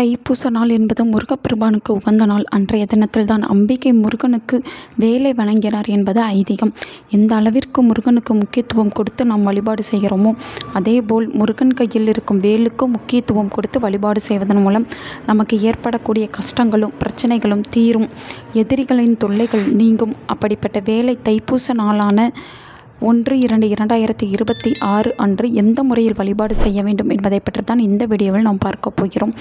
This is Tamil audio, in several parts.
தைப்பூச நாள் என்பது முருகப்பெருமானுக்கு உகந்த நாள். அன்றைய தினத்தில் தான் அம்பிகை முருகனுக்கு வேலை வழங்கினார் என்பது ஐதீகம். எந்த அளவிற்கு முருகனுக்கு முக்கியத்துவம் கொடுத்து நாம் வழிபாடு செய்கிறோமோ அதேபோல் முருகன் கையில் இருக்கும் வேலுக்கும் முக்கியத்துவம் கொடுத்து வழிபாடு செய்வதன் மூலம் நமக்கு ஏற்படக்கூடிய கஷ்டங்களும் பிரச்சனைகளும் தீரும். எதிரிகளின் தொல்லைகள் நீங்கும். அப்படிப்பட்ட வேலை தைப்பூச நாளான ஒன்று இரண்டு இரண்டாயிரத்தி இருபத்தி ஆறு அன்று எந்த முறையில் வழிபாடு செய்ய வேண்டும் என்பதை பற்றி தான் இந்த வீடியோவில் நாம் பார்க்க போகிறோம்.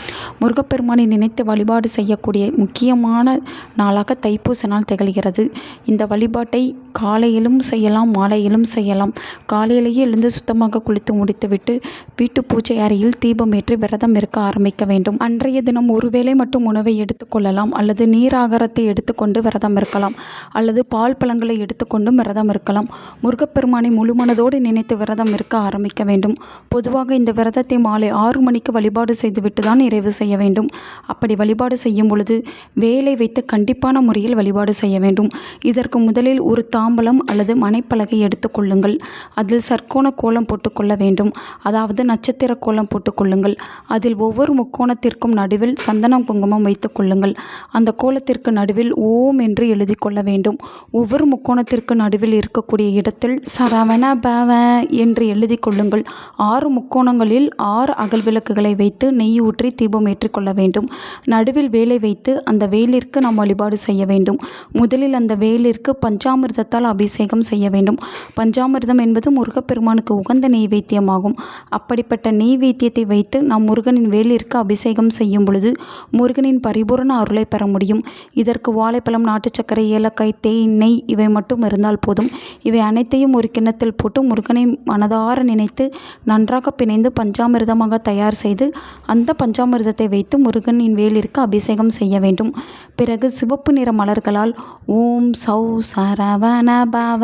முருகப்பெருமானை நினைத்து வழிபாடு செய்யக்கூடிய முக்கியமான நாளாக தைப்பூச நாள் திகழ்கிறது. இந்த வழிபாட்டை காலையிலும் செய்யலாம் மாலையிலும் செய்யலாம். காலையிலேயே எழுந்து சுத்தமாக குளித்து முடித்துவிட்டு வீட்டு பூஜை அறையில் தீபம் ஏற்றி விரதம் இருக்க ஆரம்பிக்க வேண்டும். அன்றைய தினம் ஒருவேளை மட்டும் உணவை எடுத்துக்கொள்ளலாம் அல்லது நீர் ஆகாரத்தை எடுத்துக்கொண்டு விரதம் இருக்கலாம் அல்லது பால் பழங்களை எடுத்துக்கொண்டும் விரதம் இருக்கலாம். முருக முருகப்பெருமானை முழுமனதோடு நினைத்து விரதம் இருக்க ஆரம்பிக்க வேண்டும். பொதுவாக இந்த விரதத்தை மாலை ஆறு மணிக்கு வழிபாடு செய்துவிட்டு தான் நிறைவு செய்ய வேண்டும். அப்படி வழிபாடு செய்யும் பொழுது வேலை வைத்து கண்டிப்பான முறையில் வழிபாடு செய்ய வேண்டும். இதற்கு முதலில் ஒரு தாம்பலம் அல்லது மனைப்பலகை எடுத்துக்கொள்ளுங்கள் அதில் சர்க்கோண கோலம் போட்டுக்கொள்ள வேண்டும். அதாவது நட்சத்திர கோலம் போட்டுக்கொள்ளுங்கள் அதில் ஒவ்வொரு முக்கோணத்திற்கும் நடுவில் சந்தனம் குங்குமம் வைத்துக் கொள்ளுங்கள். அந்த கோலத்திற்கு நடுவில் ஓம் என்று எழுதி கொள்ள வேண்டும். ஒவ்வொரு முக்கோணத்திற்கு நடுவில் இருக்கக்கூடிய இடத்தில் சரவண பவ என்று எழுதி கொள்ளுங்கள். ஆறு முக்கோணங்களில் ஆறு அகல் விளக்குகளை வைத்து நெய் ஊற்றி தீபம் ஏற்றிக்கொள்ள வேண்டும். நடுவில் வேலை வைத்து அந்த வேலிற்கு நாம் வழிபாடு செய்ய வேண்டும். முதலில் அந்த வேலிற்கு பஞ்சாமிர்தத்தால் அபிஷேகம் செய்ய வேண்டும். பஞ்சாமிர்தம் என்பது முருகப்பெருமானுக்கு உகந்த நெய்வேத்தியமாகும். அப்படிப்பட்ட நெய்வேத்தியத்தை வைத்து நாம் முருகனின் வேலிற்கு அபிஷேகம் செய்யும் பொழுது முருகனின் பரிபூரண அருளை பெற முடியும். இதற்கு வாழைப்பழம் நாட்டு சர்க்கரை ஏலக்காய் தேன் நெய் இவை மட்டும் இருந்தால் போதும். இவை அனைத்தையும் ஒரு கிண்ணத்தில் போட்டு முருகனை மனதார நினைத்து நன்றாக பிணைந்து பஞ்சாமிர்தமாக தயார் செய்து அந்த பஞ்சாமிர்தத்தை வைத்து முருகனின் வேலிற்கு அபிஷேகம் செய்ய வேண்டும். பிறகு சிவப்பு நிற மலர்களால் ஓம் சௌ சரவண பவ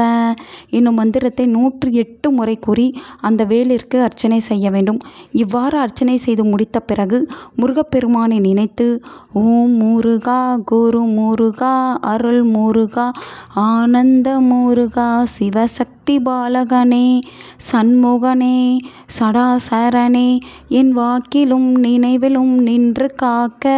என்னும் மந்திரத்தை நூற்றி எட்டு முறை கூறி அந்த வேலிற்கு அர்ச்சனை செய்ய வேண்டும். இவ்வாறு அர்ச்சனை செய்து முடித்த பிறகு முருகப்பெருமானை நினைத்து ஓம் முருகா குரு முருகா அருள் முருகா ஆனந்த முருகா சிவசக்தி பாலகனே சண்முகனே சடாசரனே என் வாக்கிலும் நினைவிலும் நின்று காக்க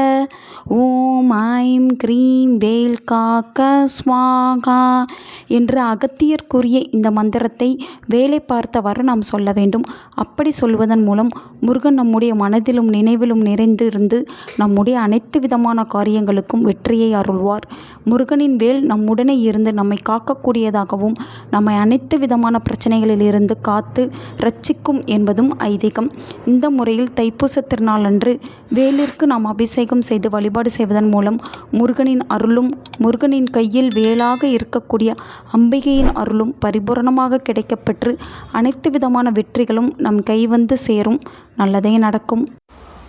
ஓம் ஐம் க்ரீம் வேல் காக்க ஸ்வாகா என்று அகத்தியர்க்குரிய இந்த மந்திரத்தை வேலை பார்த்தவாறு நாம் சொல்ல வேண்டும். அப்படி சொல்வதன் மூலம் முருகன் நம்முடைய மனதிலும் நினைவிலும் நிறைந்து இருந்து நம்முடைய அனைத்து விதமான காரியங்களுக்கும் வெற்றியை அருள்வார். முருகனின் வேல் நம்முடனே இருந்து நம்மை காக்கக்கூடியதாகவும் நம்மை அனைத்து விதமான பிரச்சனைகளில் இருந்து காத்து ரட்சிக்கும் என்பதும் ஐதீகம். இந்த முறையில் தைப்பூச திருநாளன்று வேலிற்கு நாம் அபிஷேகம் செய்து வழிபாடு செய்வதன் மூலம் முருகனின் அருளும் முருகனின் கையில் வேலாக இருக்கக்கூடிய அம்பிகையின் அருளும் பரிபூரணமாக கிடைக்கப்பெற்று அனைத்து விதமான வெற்றிகளும் நம் கை வந்து சேரும். நல்லதே நடக்கும்.